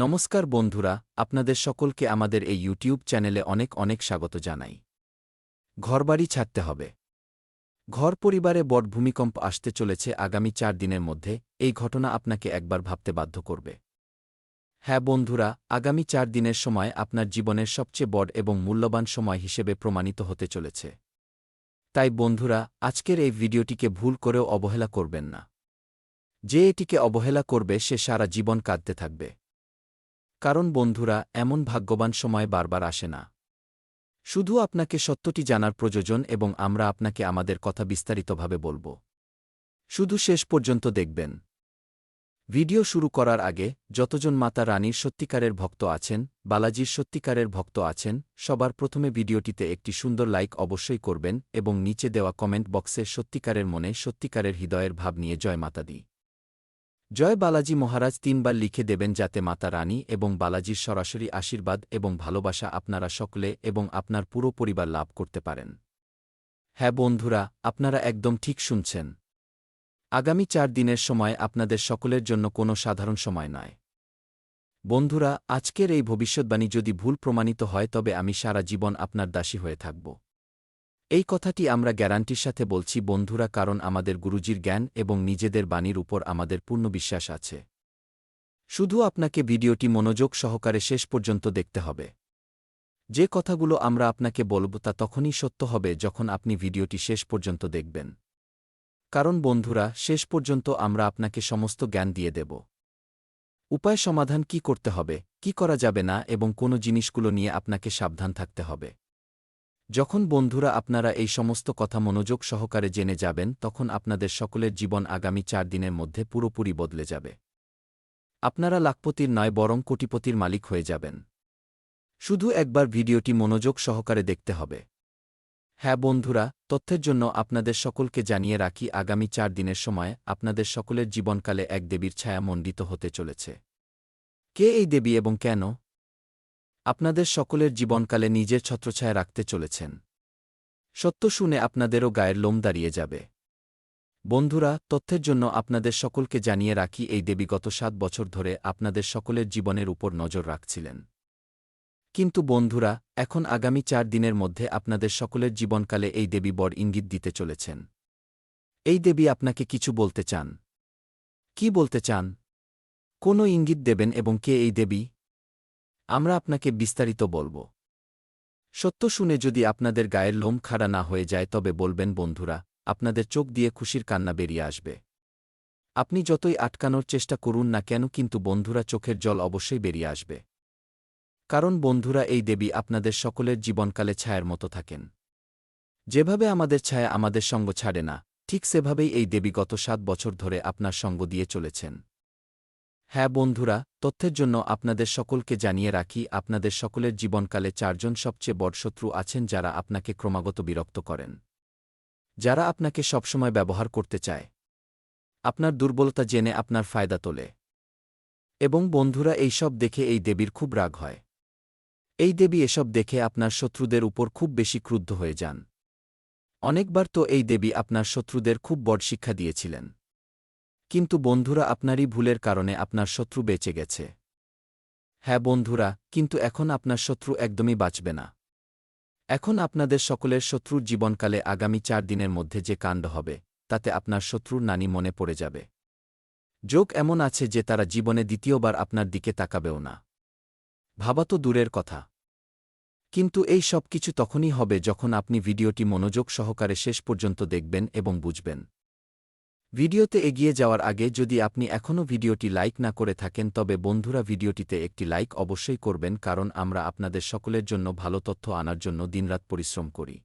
নমস্কার বন্ধুরা, আপনাদের সকলকে আমাদের এই ইউটিউব চ্যানেলে অনেক অনেক স্বাগত জানাই। ঘরবাড়ি ছাড়তে হবে। ঘর পরিবারে বট ভূমিকম্প আসতে চলেছে আগামী চার দিনের মধ্যে, এই ঘটনা আপনাকে একবার ভাবতে বাধ্য করবে। হ্যাঁ বন্ধুরা, আগামী চার দিনের সময় আপনার জীবনের সবচেয়ে বড় এবং মূল্যবান সময় হিসেবে প্রমাণিত হতে চলেছে। তাই বন্ধুরা, আজকের এই ভিডিওটিকে ভুল করেও অবহেলা করবেন না। যে এটিকে অবহেলা করবে, সে সারা জীবন কাঁদতে থাকবে। কারণ বন্ধুরা, এমন ভাগ্যবান সময় বারবার আসে না। শুধু আপনাকে সত্যটি জানার প্রয়োজন এবং আমরা আপনাকে আমাদের কথা বিস্তারিতভাবে বলব। শুধু শেষ পর্যন্ত দেখবেন। ভিডিও শুরু করার আগে, যতজন মাতা রানীর সত্যিকারের ভক্ত আছেন, বালাজির সত্যিকারের ভক্ত আছেন, সবার প্রথমে ভিডিওটিতে একটি সুন্দর লাইক অবশ্যই করবেন এবং নিচে দেওয়া কমেন্ট বক্সে সত্যিকারের মনে সত্যিকারের হৃদয়ের ভাব নিয়ে জয় মাতা দিই জয় বালাজি মহারাজ তিনবার লিখে দেবেন যাতে মাতা রানী এবং বালাজির সরাসরি আশীর্বাদ এবং ভালোবাসা আপনারা সকলে এবং আপনার পুরো পরিবার লাভ করতে পারেন। হ্যাঁ বন্ধুরা, আপনারা একদম ঠিক শুনছেন। আগামী চার দিনের সময় আপনাদের সকলের জন্য কোনো সাধারণ সময় নয়। বন্ধুরা, আজকের এই ভবিষ্যৎবাণী যদি ভুল প্রমাণিত হয় তবে আমি সারা জীবন আপনার দাসী হয়ে থাকব। এই কথাটি আমরা গ্যারান্টির সাথে বলছি, বন্ধুরা, কারণ আমাদের গুরুজির জ্ঞান এবং নিজেদের বাণীর উপর আমাদের পূর্ণ বিশ্বাস আছে। শুধু আপনাকে ভিডিওটি মনোযোগ সহকারে শেষ পর্যন্ত দেখতে হবে। যে কথাগুলো আমরা আপনাকে বলব তা তখনই সত্য হবে যখন আপনি ভিডিওটি শেষ পর্যন্ত দেখবেন। কারণ, বন্ধুরা, শেষ পর্যন্ত আমরা আপনাকে সমস্ত জ্ঞান দিয়ে দেব। উপায় সমাধান কি করতে হবে, কি করা যাবে না এবং কোন জিনিসগুলো নিয়ে আপনাকে সাবধান থাকতে হবে। যখন বন্ধুরা আপনারা এই সমস্ত কথা মনোযোগ সহকারে জেনে যাবেন, তখন আপনাদের সকলের জীবন আগামী চার দিনের মধ্যে পুরোপুরি বদলে যাবে। আপনারা লাখপতির নয়, বরং কোটিপতির মালিক হয়ে যাবেন। শুধু একবার ভিডিওটি মনোযোগ সহকারে দেখতে হবে। হ্যাঁ বন্ধুরা, তথ্যের জন্য আপনাদের সকলকে জানিয়ে রাখি, আগামী চার দিনের সময় আপনাদের সকলের জীবনকালে এক দেবীর ছায়া মণ্ডিত হতে চলেছে। কে এই দেবী এবং কেন? আপনাদের সকলের জীবনকালে নিজের ছত্রছায়া রাখতে চলেছেন। সত্য শুনে আপনাদেরও গায়ের লোম দাঁড়িয়ে যাবে। বন্ধুরা, তথ্যের জন্য আপনাদের সকলকে জানিয়ে রাখি, এই দেবী গত সাত বছর ধরে আপনাদের সকলের জীবনের উপর নজর রাখছিলেন। কিন্তু বন্ধুরা, এখন আগামী চার দিনের মধ্যে আপনাদের সকলের জীবনকালে এই দেবী বর ইঙ্গিত দিতে চলেছেন। এই দেবী আপনাকে কিছু বলতে চান। কি বলতে চান? কোনো ইঙ্গিত দেবেন এবং কে এই দেবী? আমরা আপনাকে বিস্তারিত বলব। সত্য শুনে যদি আপনাদের গায়ের লোম খাড়া না হয়ে যায়, তবে বলবেন, বন্ধুরা, আপনাদের চোখ দিয়ে খুশির কান্না বেরিয়ে আসবে। আপনি যতই আটকানোর চেষ্টা করুন না কেন, কিন্তু বন্ধুরা, চোখের জল অবশ্যই বেরিয়ে আসবে। কারণ, বন্ধুরা, এই দেবী আপনাদের সকলের জীবনকালে ছায়ার মতো থাকেন। যেভাবে আমাদের ছায়া আমাদের সঙ্গ ছাড়ে না, ঠিক সেভাবেই এই দেবী গত সাত বছর ধরে আপনার সঙ্গ দিয়ে চলেছেন। হ্যাঁ বন্ধুরা, তথ্যের জন্য আপনাদের সকলকে জানিয়ে রাখি, আপনাদের সকলের জীবনকালে চারজন সবচেয়ে বড় শত্রু আছেন যারা আপনাকে ক্রমাগত বিরক্ত করেন। যারা আপনাকে সবসময় ব্যবহার করতে চায়। আপনার দুর্বলতা জেনে আপনার ফায়দা তোলে। এবং বন্ধুরা, এই সব দেখে এই দেবীর খুব রাগ হয়। এই দেবী এসব দেখে আপনার শত্রুদের উপর খুব বেশি ক্রুদ্ধ হয়ে যান। অনেকবার তো এই দেবী আপনার শত্রুদের খুব বড় শিক্ষা দিয়েছিলেন। কিন্তু বন্ধুরা আপনারই ভুলের কারণে আপনার শত্রু বেঁচে গেছে। হ্যাঁ বন্ধুরা, কিন্তু এখন আপনার শত্রু একদমই বাঁচবে না। এখন আপনাদের সকলের শত্রুর জীবনকালে আগামী চার দিনের মধ্যে যে কাণ্ড হবে, তাতে আপনার শত্রুর নানি মনে পড়ে যাবে। যোগ এমন আছে যে তারা জীবনে দ্বিতীয়বার আপনার দিকে তাকাবেও না। ভাবা তো দূরের কথা। কিন্তু এই সব কিছু তখনই হবে যখন আপনি ভিডিওটি মনোযোগ সহকারে শেষ পর্যন্ত দেখবেন এবং বুঝবেন। ভিডিওতে এগিয়ে যাওয়ার আগে যদি আপনি এখনও ভিডিওটি লাইক না করে থাকেন তবে বন্ধুরা ভিডিওটিতে একটি লাইক অবশ্যই করবেন কারণ আমরা আপনাদের সকলের জন্য ভালো তথ্য আনার জন্য দিনরাত পরিশ্রম করি।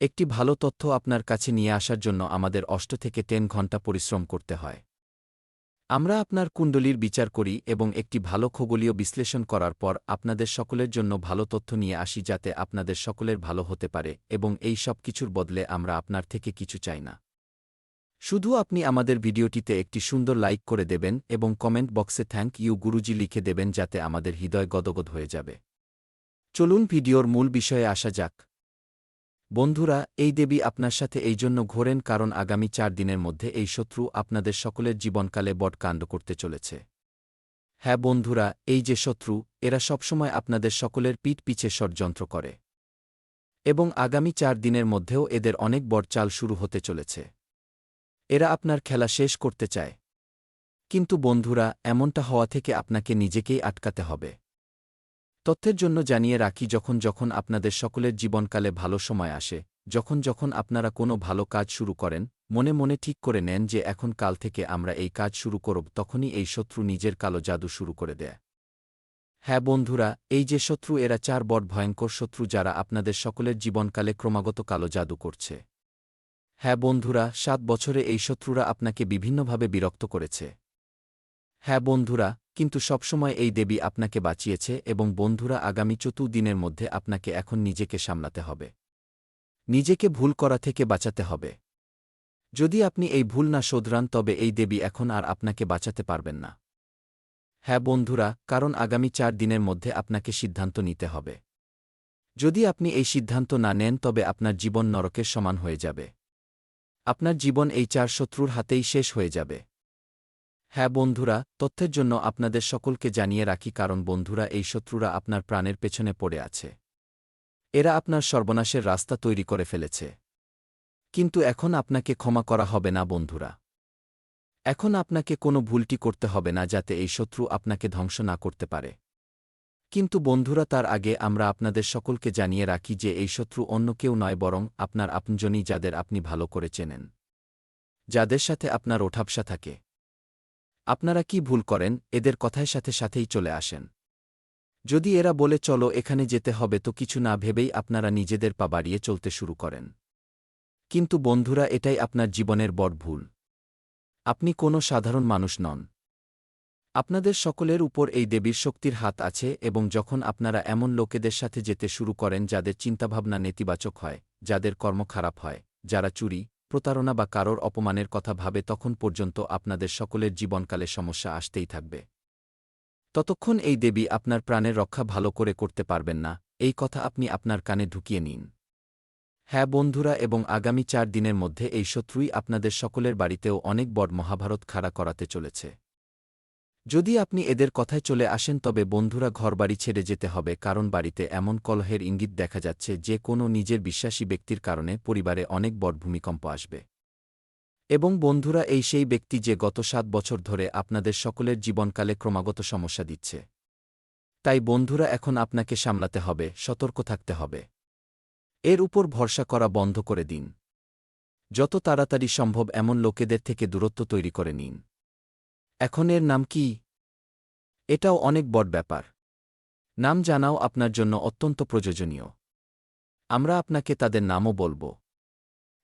একটি ভালো তথ্য আপনার কাছে নিয়ে আসার জন্য আমাদের অষ্ট থেকে টেন ঘণ্টা পরিশ্রম করতে হয়। আমরা আপনার কুণ্ডলীর বিচার করি এবং একটি ভালো খগোলীয় বিশ্লেষণ করার পর আপনাদের সকলের জন্য ভালো তথ্য নিয়ে আসি যাতে আপনাদের সকলের ভালো হতে পারে এবং এই সব কিছুর বদলে আমরা আপনার থেকে কিছু চাই না। শুধু আপনি আমাদের ভিডিওটিতে একটি সুন্দর লাইক করে দেবেন এবং কমেন্ট বক্সে থ্যাংক ইউ গুরুজি লিখে দেবেন যাতে আমাদের হৃদয় গদগদ হয়ে যাবে। চলুন ভিডিওর মূল বিষয়ে আসা যাক। বন্ধুরা, এই দেবী আপনার সাথে এই জন্য ঘোরেন কারণ আগামী চার দিনের মধ্যে এই শত্রু আপনাদের সকলের জীবনকালে বট কাণ্ড করতে চলেছে। হ্যাঁ বন্ধুরা, এই যে শত্রু, এরা সবসময় আপনাদের সকলের পিঠ পিছে ষড়যন্ত্র করে। এবং আগামী চার দিনের মধ্যেও এদের অনেক বড় চাল শুরু হতে চলেছে। এরা আপনার খেলা শেষ করতে চায়। কিন্তু বন্ধুরা, এমনটা হওয়া থেকে আপনাকে নিজেকেই আটকাতে হবে। তথ্যের জন্য জানিয়ে রাখি, যখন যখন আপনাদের সকলের জীবনকালে ভালো সময় আসে, যখন যখন আপনারা কোনো ভালো কাজ শুরু করেন, মনে মনে ঠিক করে নেন যে এখন কাল থেকে আমরা এই কাজ শুরু করব, তখনই এই শত্রু নিজের কালো জাদু শুরু করে দেয়। হ্যাঁ বন্ধুরা, এই যে শত্রু, এরা চার বড় ভয়ঙ্কর শত্রু যারা আপনাদের সকলের জীবনকালে ক্রমাগত কালো জাদু করছে। হ্যাঁ বন্ধুরা, সাত বছরে এই শত্রুরা আপনাকে বিভিন্নভাবে বিরক্ত করেছে। হ্যাঁ বন্ধুরা, কিন্তু সবসময় এই দেবী আপনাকে বাঁচিয়েছে এবং বন্ধুরা আগামী চতুর্দিনের মধ্যে আপনাকে এখন নিজেকে সামলাতে হবে। নিজেকে ভুল করা থেকে বাঁচাতে হবে। যদি আপনি এই ভুল না শোধরান, তবে এই দেবী এখন আর আপনাকে বাঁচাতে পারবেন না। হ্যাঁ বন্ধুরা, কারণ আগামী চার দিনের মধ্যে আপনাকে সিদ্ধান্ত নিতে হবে। যদি আপনি এই সিদ্ধান্ত না নেন, তবে আপনার জীবন নরকের সমান হয়ে যাবে। আপনার জীবন এই চার শত্রুর হাতেই শেষ হয়ে যাবে। হ্যাঁ বন্ধুরা, তথ্যের জন্য আপনাদের সকলকে জানিয়ে রাখি কারণ বন্ধুরা, এই শত্রুরা আপনার প্রাণের পেছনে পড়ে আছে। এরা আপনার সর্বনাশের রাস্তা তৈরি করে ফেলেছে। কিন্তু এখন আপনাকে ক্ষমা করা হবে না বন্ধুরা। এখন আপনাকে কোনো ভুলটি করতে হবে না যাতে এই শত্রু আপনাকে ধ্বংস না করতে পারে। কিন্তু বন্ধুরা তার আগে আমরা আপনাদের সকলকে জানিয়ে রাখি যে এই শত্রু অন্য কেউ নয় বরং আপনার আপনজনই যাদের আপনি ভালো করে চেনেন। যাদের সাথে আপনার ওঠাপসা থাকে। আপনারা কি ভুল করেন, এদের কথায় সাথে সাথেই চলে আসেন। যদি এরা বলে, চলো এখানে যেতে হবে, তো কিছু না ভেবেই আপনারা নিজেদের পা বাড়িয়ে চলতে শুরু করেন। কিন্তু বন্ধুরা, এটাই আপনার জীবনের বড় ভুল। আপনি কোনো সাধারণ মানুষ নন। আপনাদের সকলের উপর এই দেবীর শক্তির হাত আছে এবং যখন আপনারা এমন লোকেদের সাথে যেতে শুরু করেন যাদের চিন্তাভাবনা নেতিবাচক হয়, যাদের কর্ম খারাপ হয়, যারা চুরি, প্রতারণা বা কারোর অপমানের কথা ভাবে তখন পর্যন্ত আপনাদের সকলের জীবনকালে সমস্যা আসতেই থাকবে। ততক্ষণ এই দেবী আপনার প্রাণের রক্ষা ভালো করে করতে পারবেন না, এই কথা আপনি আপনার কানে ঢুকিয়ে নিন। হ্যাঁ বন্ধুরা এবং আগামী চার দিনের মধ্যে এই শত্রুই আপনাদের সকলের বাড়িতেও অনেক বড় মহাভারত খাড়া করাতে চলেছে। যদি আপনি এদের কথায় চলে আসেন তবে বন্ধুরা ঘরবাড়ি ছেড়ে যেতে হবে, কারণ বাড়িতে এমন কলহের ইঙ্গিত দেখা যাচ্ছে যে কোনো নিজের বিশ্বাসী ব্যক্তির কারণে পরিবারে অনেক বড় ভূমিকম্প আসবে। এবং বন্ধুরা, এই সেই ব্যক্তি যে গত সাত বছর ধরে আপনাদের সকলের জীবনকালে ক্রমাগত সমস্যা দিচ্ছে। তাই বন্ধুরা, এখন আপনাকে সামলাতে হবে, সতর্ক থাকতে হবে। এর উপর ভরসা করা বন্ধ করে দিন। যত তাড়াতাড়ি সম্ভব এমন লোকেদের থেকে দূরত্ব তৈরি করে নিন। এখন এর নাম কি? এটাও অনেক বড় ব্যাপার। নাম জানাও আপনার জন্য অত্যন্ত প্রয়োজনীয়। আমরা আপনাকে তাদের নামও বলব।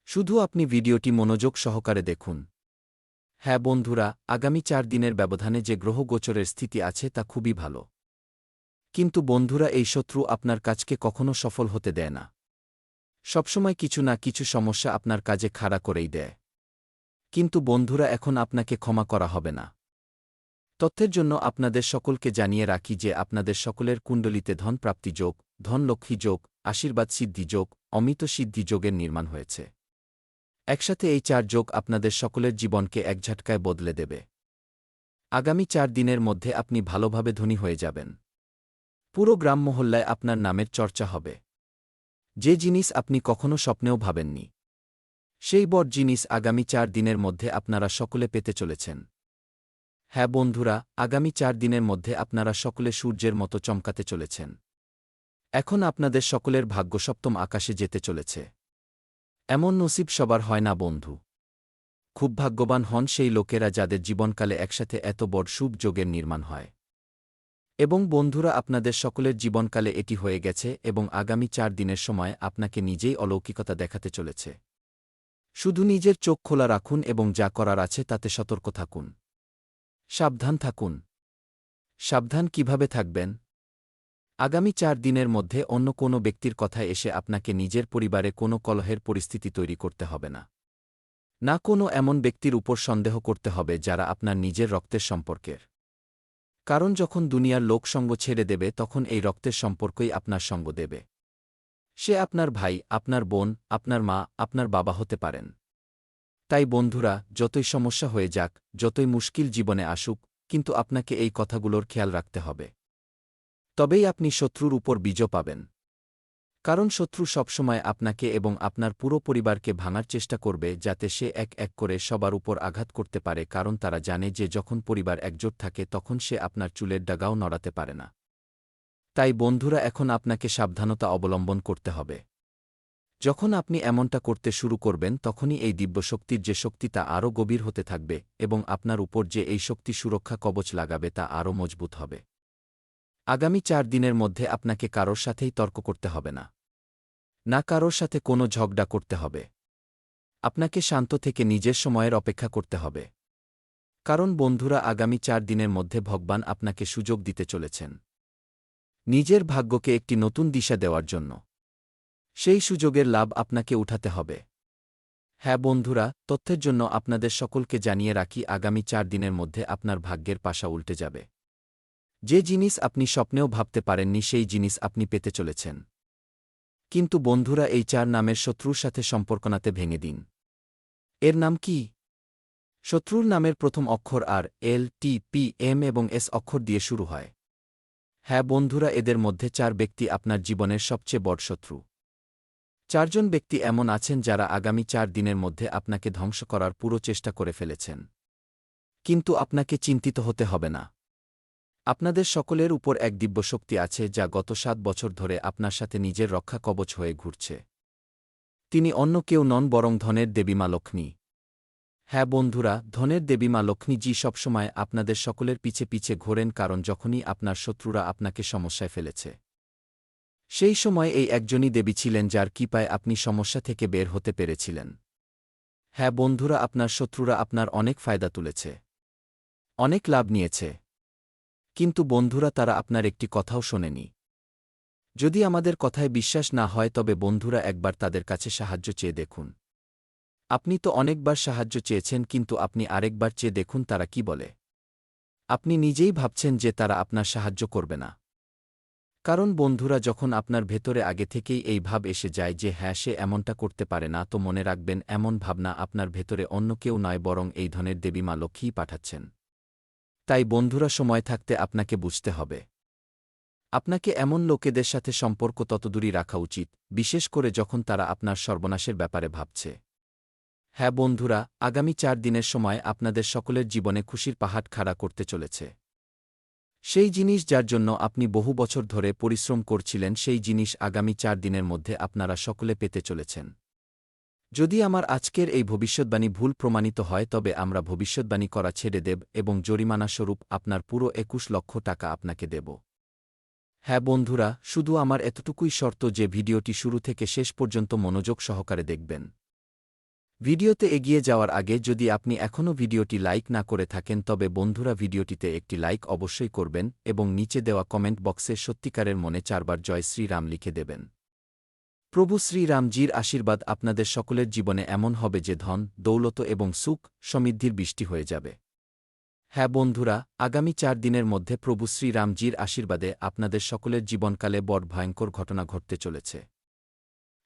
শুধু আপনি ভিডিওটি মনোযোগ সহকারে দেখুন। হ্যাঁ বন্ধুরা, আগামী চার দিনের ব্যবধানে যে গ্রহ গোচরের স্থিতি আছে তা খুবই ভালো। কিন্তু বন্ধুরা, এই শত্রু আপনার কাজকে কখনো সফল হতে দেয় না। সবসময় কিছু না কিছু সমস্যা আপনার কাজে খাড়া করেই দেয়। কিন্তু বন্ধুরা, এখন আপনাকে ক্ষমা করা হবে না। তথ্যের জন্য আপনাদের সকলকে জানিয়ে রাখি যে আপনাদের সকলের কুণ্ডলিতে ধনপ্রাপ্তি যোগ ধনলক্ষ্মী যোগ, আশীর্বাদ সিদ্ধি যোগ, অমিত সিদ্ধি যোগের নির্মাণ হয়েছে। একসাথে এই চার যোগ আপনাদের সকলের জীবনকে এক ঝাটকায় বদলে দেবে। আগামী চার দিনের মধ্যে আপনি ভালোভাবে ধনী হয়ে যাবেন। পুরো গ্রাম মহল্লায় আপনার নামের চর্চা হবে। যে জিনিস আপনি কখনো স্বপ্নেও ভাবেননি। সেই বড় জিনিস আগামী চার দিনের মধ্যে আপনারা সকলে পেতে চলেছেন। হ্যাঁ বন্ধুরা, আগামী চার দিনের মধ্যে আপনারা সকলে সূর্যের মতো চমকাতে চলেছেন। এখন আপনাদের সকলের ভাগ্য সপ্তম আকাশে যেতে চলেছে। এমন নসিব সবার হয় না বন্ধু। খুব ভাগ্যবান হন সেই লোকেরা যাদের জীবনকালে একসাথে এত বড় শুভ যোগের নির্মাণ হয়। এবং বন্ধুরা, আপনাদের সকলের জীবনকালে এটি হয়ে গেছে এবং আগামী চার দিনের সময় আপনাকে নিজেই অলৌকিকতা দেখাতে চলেছে। শুধু নিজের চোখ খোলা রাখুন এবং যা করার আছে তাতে সতর্ক থাকুন। সাবধান থাকুন। সাবধান কীভাবে থাকবেন? আগামী চার দিনের মধ্যে অন্য কোনো ব্যক্তির কথায় এসে আপনাকে নিজের পরিবারে কোনো কলহের পরিস্থিতি তৈরি করতে হবে না। না কোনো এমন ব্যক্তির উপর সন্দেহ করতে হবে যারা আপনার নিজের রক্তের সম্পর্কের। কারণ যখন দুনিয়ার লোক সঙ্গ ছেড়ে দেবে, তখন এই রক্তের সম্পর্কই আপনার সঙ্গ দেবে। সে আপনার ভাই, আপনার বোন, আপনার মা, আপনার বাবা হতে পারেন। তাই বন্ধুরা, যতই সমস্যা হয়ে যাক, যতই মুশকিল জীবনে আসুক, কিন্তু আপনাকে এই কথাগুলোর খেয়াল রাখতে হবে। তবেই আপনি শত্রুর উপর বীজও পাবেন। কারণ শত্রু সবসময় আপনাকে এবং আপনার পুরো পরিবারকে ভাঙার চেষ্টা করবে, যাতে সে এক এক করে সবার উপর আঘাত করতে পারে, কারণ তারা জানে যে যখন পরিবার একজোট থাকে, তখন সে আপনার চুলের ডাগাও নড়াতে পারে না। তাই বন্ধুরা, এখন আপনাকে সাবধানতা অবলম্বন করতে হবে। যখন আপনি এমনটা করতে শুরু করবেন, তখনই এই দিব্যশক্তির যে শক্তি তা আরও গভীর হতে থাকবে এবং আপনার উপর যে এই শক্তি সুরক্ষা কবচ লাগাবে তা আরও মজবুত হবে। আগামী চার দিনের মধ্যে আপনাকে কারোর সাথেই তর্ক করতে হবে না। না কারোর সাথে কোনো ঝগড়া করতে হবে। আপনাকে শান্ত থেকে নিজের সময়ের অপেক্ষা করতে হবে। কারণ বন্ধুরা আগামী চার দিনের মধ্যে ভগবান আপনাকে সুযোগ দিতে চলেছেন। নিজের ভাগ্যকে একটি নতুন দিশা দেওয়ার জন্য। সেই সুযোগের লাভ আপনাকে উঠাতে হবে। হ্যাঁ বন্ধুরা, তথ্যের জন্য আপনাদের সকলকে জানিয়ে রাখি, আগামী চার দিনের মধ্যে আপনার ভাগ্যের পাশা উল্টে যাবে। যে জিনিস আপনি স্বপ্নেও ভাবতে পারেননি, সেই জিনিস আপনি পেতে চলেছেন। কিন্তু বন্ধুরা, এই চার নামের শত্রুর সাথে সম্পর্কনাতে ভেঙে দিন। এর নাম কি? শত্রুর নামের প্রথম অক্ষর R, L, T, P, M এবং এস অক্ষর দিয়ে শুরু হয়। হ্যাঁ বন্ধুরা, এদের মধ্যে চার ব্যক্তি আপনার জীবনের সবচেয়ে বড় শত্রু। চারজন ব্যক্তি এমন আছেন যারা আগামী চার দিনের মধ্যে আপনাকে ধ্বংস করার পুরো চেষ্টা করে ফেলেছেন। কিন্তু আপনাকে চিন্তিত হতে হবে না। আপনাদের সকলের উপর এক দিব্যশক্তি আছে যা গত সাত বছর ধরে আপনার সাথে নিজের রক্ষা কবচ হয়ে ঘুরছে। তিনি অন্য কেউ নন বরং ধনের দেবী মা লক্ষ্মী। হ্যাঁ বন্ধুরা, ধনের দেবী মা লক্ষ্মীজি সবসময় আপনাদের সকলের পিছে পিছে ঘোরেন কারণ যখনই আপনার শত্রুরা আপনাকে সমস্যায় ফেলেছে। সেই সময় এই একজনই দেবী ছিলেন যার কৃপায় আপনি সমস্যা থেকে বের হতে পেরেছিলেন। হ্যাঁ বন্ধুরা, আপনার শত্রুরা আপনার অনেক ফায়দা তুলেছে। অনেক লাভ নিয়েছে। কিন্তু বন্ধুরা, তারা আপনার একটি কথাও শোনেনি। যদি আমাদের কথায় বিশ্বাস না হয়, তবে বন্ধুরা একবার তাদের কাছে সাহায্য চেয়ে দেখুন। আপনি তো অনেকবার সাহায্য চেয়েছেন, কিন্তু আপনি আরেকবার চেয়ে দেখুন তারা কি বলে। আপনি নিজেই ভাবছেন যে তারা আপনার সাহায্য করবে না। কারণ বন্ধুরা যখন আপনার ভেতরে আগে থেকেই এই ভাব এসে যায় যে হ্যাঁ সে এমনটা করতে পারে না, তো মনে রাখবেন এমন ভাবনা আপনার ভেতরে অন্য কেউ নয়, বরং এই ধনের দেবী মা লক্ষ্মীই পাঠাচ্ছেন। তাই বন্ধুরা সময় থাকতে আপনাকে বুঝতে হবে। আপনাকে এমন লোকেদের সাথে সম্পর্ক ততদূরই রাখা উচিত, বিশেষ করে যখন তারা আপনার সর্বনাশের ব্যাপারে ভাবছে। হ্যাঁ বন্ধুরা, আগামী চার দিনের সময় আপনাদের সকলের জীবনে খুশির পাহাড় খাড়া করতে চলেছে। সেই জিনিস যার জন্য আপনি বহু বছর ধরে পরিশ্রম করছিলেন, সেই জিনিস আগামী চার দিনের মধ্যে আপনারা সকলে পেতে চলেছেন। যদি আমার আজকের এই ভবিষ্যৎবাণী ভুল প্রমাণিত হয়, তবে আমরা ভবিষ্যৎবাণী করা ছেড়ে দেব এবং জরিমানাস্বরূপ আপনার পুরো একুশ লক্ষ টাকা আপনাকে দেব। হ্যাঁ বন্ধুরা, শুধু আমার এতটুকুই শর্ত যে ভিডিওটি শুরু থেকে শেষ পর্যন্ত মনোযোগ সহকারে দেখবেন। ভিডিওতে এগিয়ে যাওয়ার আগে যদি আপনি এখনও ভিডিওটি লাইক না করে থাকেন তবে বন্ধুরা ভিডিওটিতে একটি লাইক অবশ্যই করবেন এবং নিচে দেওয়া কমেন্ট বক্সে সত্যিকারের মনে চারবার জয় শ্রীরাম লিখে দেবেন। প্রভু শ্রীরামজির আশীর্বাদ আপনাদের সকলের জীবনে এমন হবে যে ধন, দৌলত এবং সুখ সমৃদ্ধির বৃষ্টি হয়ে যাবে। হ্যাঁ বন্ধুরা, আগামী চার দিনের মধ্যে প্রভু শ্রীরামজির আশীর্বাদে আপনাদের সকলের জীবনকালে বড় ভয়ঙ্কর ঘটনা ঘটতে চলেছে।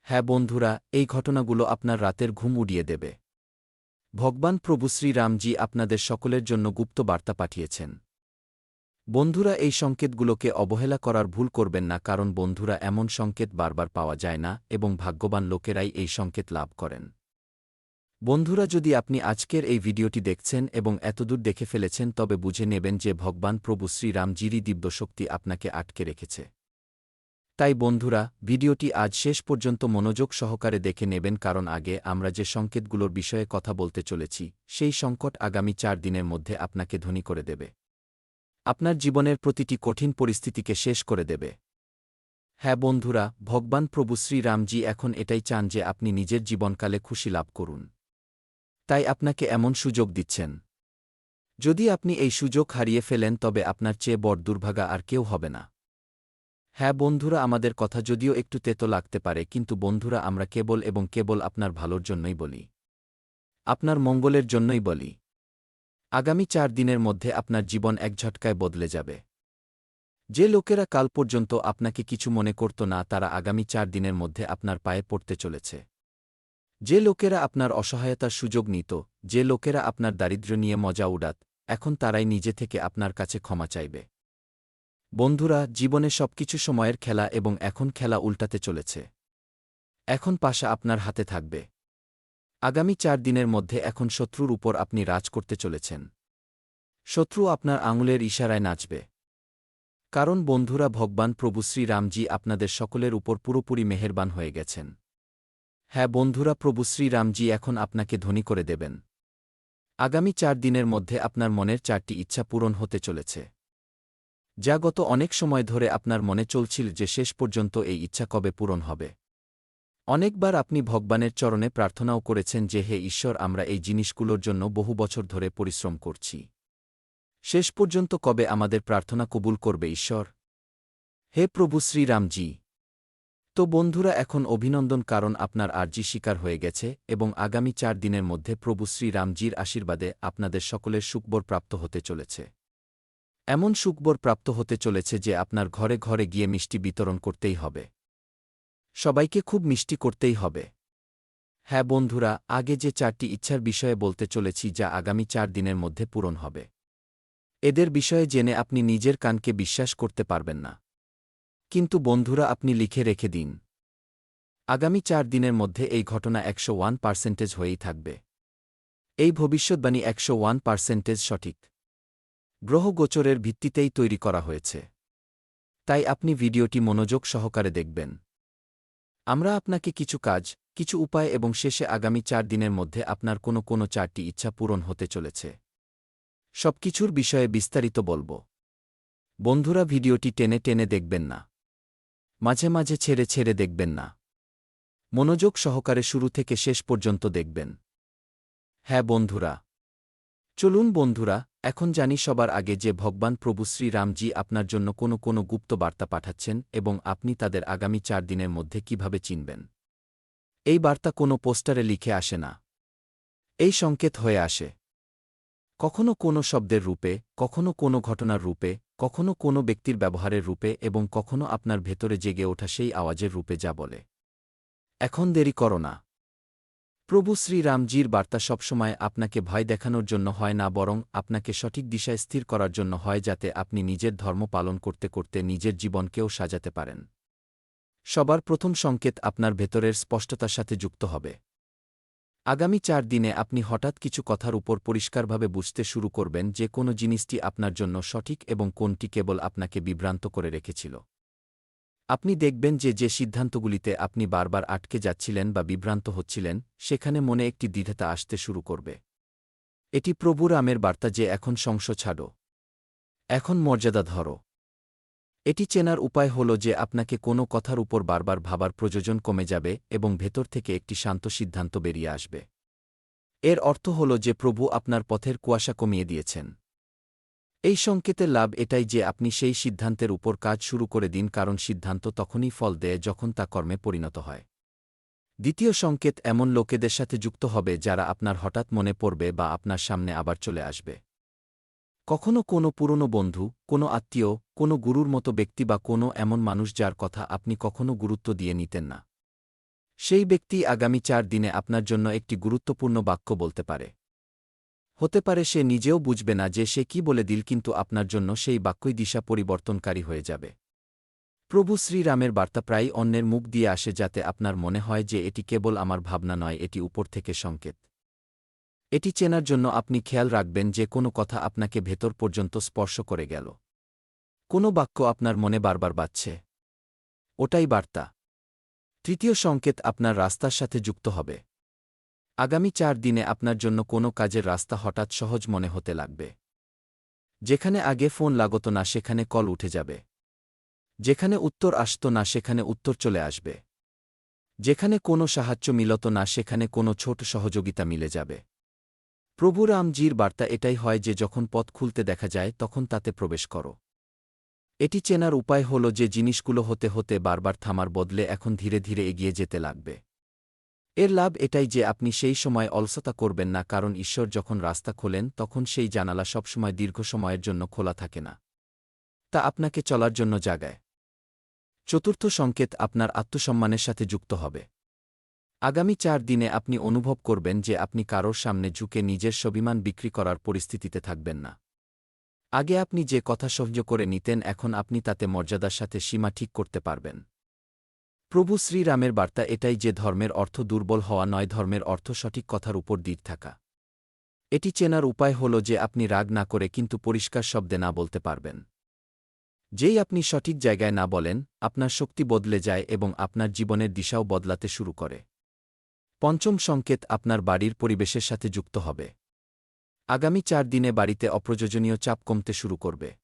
হ্যাঁ বন্ধুরা, এই ঘটনাগুলো আপনার রাতের ঘুম উড়িয়ে দেবে। ভগবান প্রভু শ্রীরামজি আপনাদের সকলের জন্য গুপ্ত বার্তা পাঠিয়েছেন। বন্ধুরা, এই সংকেতগুলোকে অবহেলা করার ভুল করবেন না, কারণ বন্ধুরা, এমন সংকেত বারবার পাওয়া যায় না এবং ভাগ্যবান লোকেরাই এই সংকেত লাভ করেন। বন্ধুরা, যদি আপনি আজকের এই ভিডিওটি দেখছেন এবং এতদূর দেখে ফেলেছেন, তবে বুঝে নেবেন যে ভগবান প্রভু শ্রীরামজিরই দিব্যশক্তি আপনাকে আটকে রেখেছে। তাই বন্ধুরা, ভিডিওটি আজ শেষ পর্যন্ত মনোযোগ সহকারে দেখে নেবেন কারণ আগে আমরা যে সংকেতগুলোর বিষয়ে কথা বলতে চলেছি, সেই সংকট আগামী চার দিনের মধ্যে আপনাকে ধনী করে দেবে। আপনার জীবনের প্রতিটি কঠিন পরিস্থিতিকে শেষ করে দেবে। হ্যাঁ বন্ধুরা, ভগবান প্রভু শ্রীরামজি এখন এটাই চান যে আপনি নিজের জীবনকালে খুশি লাভ করুন। তাই আপনাকে এমন সুযোগ দিচ্ছেন। যদি আপনি এই সুযোগ হারিয়ে ফেলেন তবে আপনার চেয়ে বড় দুর্ভাগা আর কেউ হবে না। হ্যাঁ বন্ধুরা, আমাদের কথা যদিও একটু তেতো লাগতে পারে, কিন্তু বন্ধুরা, আমরা কেবল এবং কেবল আপনার ভালোর জন্যই বলি। আপনার মঙ্গলের জন্যই বলি। আগামী চার দিনের মধ্যে আপনার জীবন এক ঝটকায় বদলে যাবে। যে লোকেরা কাল পর্যন্ত আপনাকে কিছু মনে করত না, তারা আগামী চার দিনের মধ্যে আপনার পায়ে পড়তে চলেছে। যে লোকেরা আপনার অসহায়তার সুযোগ নিত, যে লোকেরা আপনার দারিদ্র্য নিয়ে মজা উড়াত, এখন তারাই নিজে থেকে আপনার কাছে ক্ষমা চাইবে। বন্ধুরা, জীবনে সবকিছু সময়ের খেলা এবং এখন খেলা উল্টাতে চলেছে। এখন পাশা আপনার হাতে থাকবে। আগামী চার দিনের মধ্যে এখন শত্রুর উপর আপনি রাজ করতে চলেছেন। শত্রু আপনার আঙুলের ইশারায় নাচবে। কারণ বন্ধুরা, ভগবান প্রভু শ্রীরামজি আপনাদের সকলের উপর পুরোপুরি মেহেরবান হয়ে গেছেন। হ্যাঁ বন্ধুরা, প্রভু শ্রীরামজি এখন আপনাকে ধনী করে দেবেন। আগামী চার দিনের মধ্যে আপনার মনের চারটি ইচ্ছা পূরণ হতে চলেছে। যা গত অনেক সময় ধরে আপনার মনে চলছিল যে শেষ পর্যন্ত এই ইচ্ছা কবে পূরণ হবে। অনেকবার আপনি ভগবানের চরণে প্রার্থনাও করেছেন যে, হে ঈশ্বর, আমরা এই জিনিসগুলোর জন্য বহু বছর ধরে পরিশ্রম করছি। শেষ পর্যন্ত কবে আমাদের প্রার্থনা কবুল করবে ঈশ্বর? হে প্রভু শ্রীরামজি, তো বন্ধুরা, এখন অভিনন্দন কারণ আপনার আর্জি স্বীকার হয়ে গেছে এবং আগামী চার দিনের মধ্যে প্রভু শ্রীরামজির আশীর্বাদে আপনাদের সকলের সুখবর প্রাপ্ত হতে চলেছে। এমন সুকবর প্রাপ্ত হতে চলেছে যে আপনার ঘরে ঘরে গিয়ে মিষ্টি বিতরণ করতেই হবে। সবাইকে খুব মিষ্টি করতেই হবে। হ্যাঁ বন্ধুরা, আগে যে চারটি ইচ্ছার বিষয়ে বলতে চলেছি যা আগামী চার দিনের মধ্যে পূরণ হবে। এদের বিষয়ে জেনে আপনি নিজের কানকে বিশ্বাস করতে পারবেন না। কিন্তু বন্ধুরা, আপনি লিখে রেখে দিন। আগামী চার দিনের মধ্যে এই ঘটনা একশো ওয়ান পার্সেন্টেজ হয়েই থাকবে। এই ভবিষ্যৎবাণী একশো ওয়ান পার্সেন্টেজ সঠিক। গ্রহগোচরের ভিত্তিতেই তৈরি করা হয়েছে। তাই আপনি ভিডিওটি মনোযোগ সহকারে দেখবেন। আমরা আপনাকে কিছু কাজ, কিছু উপায় এবং শেষে আগামী চার দিনের মধ্যে আপনার কোনো কোনো চারটি ইচ্ছা পূরণ হতে চলেছে। সবকিছুর বিষয়ে বিস্তারিত বলব। বন্ধুরা, ভিডিওটি টেনে টেনে দেখবেন না। মাঝে মাঝে ছেড়ে ছেড়ে দেখবেন না। মনোযোগ সহকারে শুরু থেকে শেষ পর্যন্ত দেখবেন। হ্যাঁ বন্ধুরা। চলুন বন্ধুরা এখন জানি সবার আগে যে ভগবান প্রভু শ্রীরামজি আপনার জন্য কোনো কোনো গুপ্ত বার্তা পাঠাচ্ছেন এবং আপনি তাদের আগামী চার দিনের মধ্যে কীভাবে চিনবেন। এই বার্তা কোনো পোস্টারে লিখে আসে না। এই সংকেত হয়ে আসে। কখনো কোনো শব্দের রূপে, কখনো কোনো ঘটনার রূপে, কখনো কোনো ব্যক্তির ব্যবহারের রূপে এবং কখনো আপনার ভেতরে জেগে ওঠা সেই আওয়াজের রূপে যা বলে। এখন দেরি করো না। প্রভু শ্রীরামজির বার্তা সবসময় আপনাকে ভয় দেখানোর জন্য হয় না, বরং আপনাকে সঠিক দিশায় স্থির করার জন্য হয় যাতে আপনি নিজের ধর্ম পালন করতে করতে নিজের জীবনকেও সাজাতে পারেন। সবার প্রথম সংকেত আপনার ভেতরের স্পষ্টতার সাথে যুক্ত হবে। আগামী চার দিনে আপনি হঠাৎ কিছু কথার উপর পরিষ্কারভাবে বুঝতে শুরু করবেন যে কোনো জিনিসটি আপনার জন্য সঠিক এবং কোনটি কেবল আপনাকে বিভ্রান্ত করে রেখেছিল। আপনি দেখবেন যে যে সিদ্ধান্তগুলিতে আপনি বারবার আটকে যাচ্ছিলেন বা বিভ্রান্ত হচ্ছিলেন, সেখানে মনে একটি দ্বিধাতা আসতে শুরু করবে। এটি প্রভু রামের বার্তা যে এখন সংশ ছাড়ো। এখন মর্যাদা ধরো। এটি চেনার উপায় হল যে আপনাকে কোনো কথার উপর বারবার ভাবার প্রয়োজন কমে যাবে এবং ভেতর থেকে একটি শান্ত সিদ্ধান্ত বেরিয়ে আসবে। এর অর্থ হল যে প্রভু আপনার পথের কুয়াশা কমিয়ে দিয়েছেন। এই সংকেতের লাভ এটাই যে আপনি সেই সিদ্ধান্তের উপর কাজ শুরু করে দিন, কারণ সিদ্ধান্ত তখনই ফল দেয় যখন তা কর্মে পরিণত হয়। দ্বিতীয় সংকেত এমন লোকেদের সাথে যুক্ত হবে যারা আপনার হঠাৎ মনে পড়বে বা আপনার সামনে আবার চলে আসবে। কখনো কোনো পুরনো বন্ধু, কোনো আত্মীয়, কোনো গুরুর মতো ব্যক্তি বা কোনো এমন মানুষ যার কথা আপনি কখনো গুরুত্ব দিয়ে নিতেন না। সেই ব্যক্তি আগামী চার দিনে আপনার জন্য একটি গুরুত্বপূর্ণ বাক্য বলতে পারে। হতে পারে সে নিজেও বুঝবে না যে সে কি বলে দিল, কিন্তু আপনার জন্য সেই বাক্যই দিশা পরিবর্তনকারী হয়ে যাবে। প্রভু শ্রীরামের বার্তা প্রায় অন্যের মুখ দিয়ে আসে যাতে আপনার মনে হয় যে এটি কেবল আমার ভাবনা নয়, এটি উপর থেকে সংকেত। এটি চেনার জন্য আপনি খেয়াল রাখবেন যে কোনো কথা আপনাকে ভেতর পর্যন্ত স্পর্শ করে গেল। কোনো বাক্য আপনার মনে বারবার বাজছে। ওটাই বার্তা। তৃতীয় সংকেত আপনার রাস্তার সাথে যুক্ত হবে। আগামী চার দিনে আপনার জন্য কোনো কাজের রাস্তা হঠাৎ সহজ মনে হতে লাগবে। যেখানে আগে ফোন লাগত না, সেখানে কল উঠে যাবে। যেখানে উত্তর আসত না, সেখানে উত্তর চলে আসবে। যেখানে কোনো সাহায্য মিলত না, সেখানে কোনো ছোট সহযোগিতা মিলে যাবে। প্রভু রামজির বার্তা এটাই হয় যে, যখন পথ খুলতে দেখা যায়, তখন তাতে প্রবেশ করো। এটি চেনার উপায় হল যে, জিনিসগুলো হতে হতে বারবার থামার বদলে এখন ধীরে ধীরে এগিয়ে যেতে লাগবে। এর লাভ এটাই যে আপনি সেই সময় অলসতা করবেন না, কারণ ঈশ্বর যখন রাস্তা খোলেন, তখন সেই জানালা সবসময় দীর্ঘ সময়ের জন্য খোলা থাকে না। তা আপনাকে চলার জন্য জাগায়। চতুর্থ সংকেত আপনার আত্মসম্মানের সাথে যুক্ত হবে। আগামী চার দিনে আপনি অনুভব করবেন যে আপনি কারোর সামনে ঝুঁকে নিজের স্বাভিমান বিক্রি করার পরিস্থিতিতে থাকবেন না। আগে আপনি যে কথা সহ্য করে নিতেন, এখন আপনি তাতে মর্যাদার সাথে সীমা ঠিক করতে পারবেন। প্রভু শ্রীরামের বার্তা এটাই যে ধর্মের অর্থ দুর্বল হওয়া নয়, ধর্মের অর্থ সঠিক কথার উপর দিক থাকা। এটি চেনার উপায় হল যে আপনি রাগ না করে কিন্তু পরিষ্কার শব্দে না বলতে পারবেন। যেই আপনি সঠিক জায়গায় না বলেন, আপনার শক্তি বদলে যায় এবং আপনার জীবনের দিশাও বদলাতে শুরু করে। পঞ্চম সংকেত আপনার বাড়ির পরিবেশের সাথে যুক্ত হবে। আগামী চার দিনে বাড়িতে অপ্রয়োজনীয় চাপ কমতে শুরু করবে।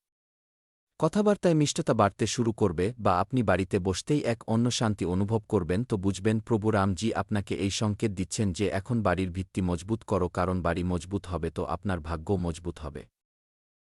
কথাবার্তায় মিষ্টতা বাড়তে শুরু করবে বা আপনি বাড়িতে বসতেই এক অন্য শান্তি অনুভব করবেন তো বুঝবেন প্রভু রামজি আপনাকে এই সংকেত দিচ্ছেন যে এখন বাড়ির ভিত্তি মজবুত করো কারণ বাড়ি মজবুত হবে তো আপনার ভাগ্য মজবুত হবে।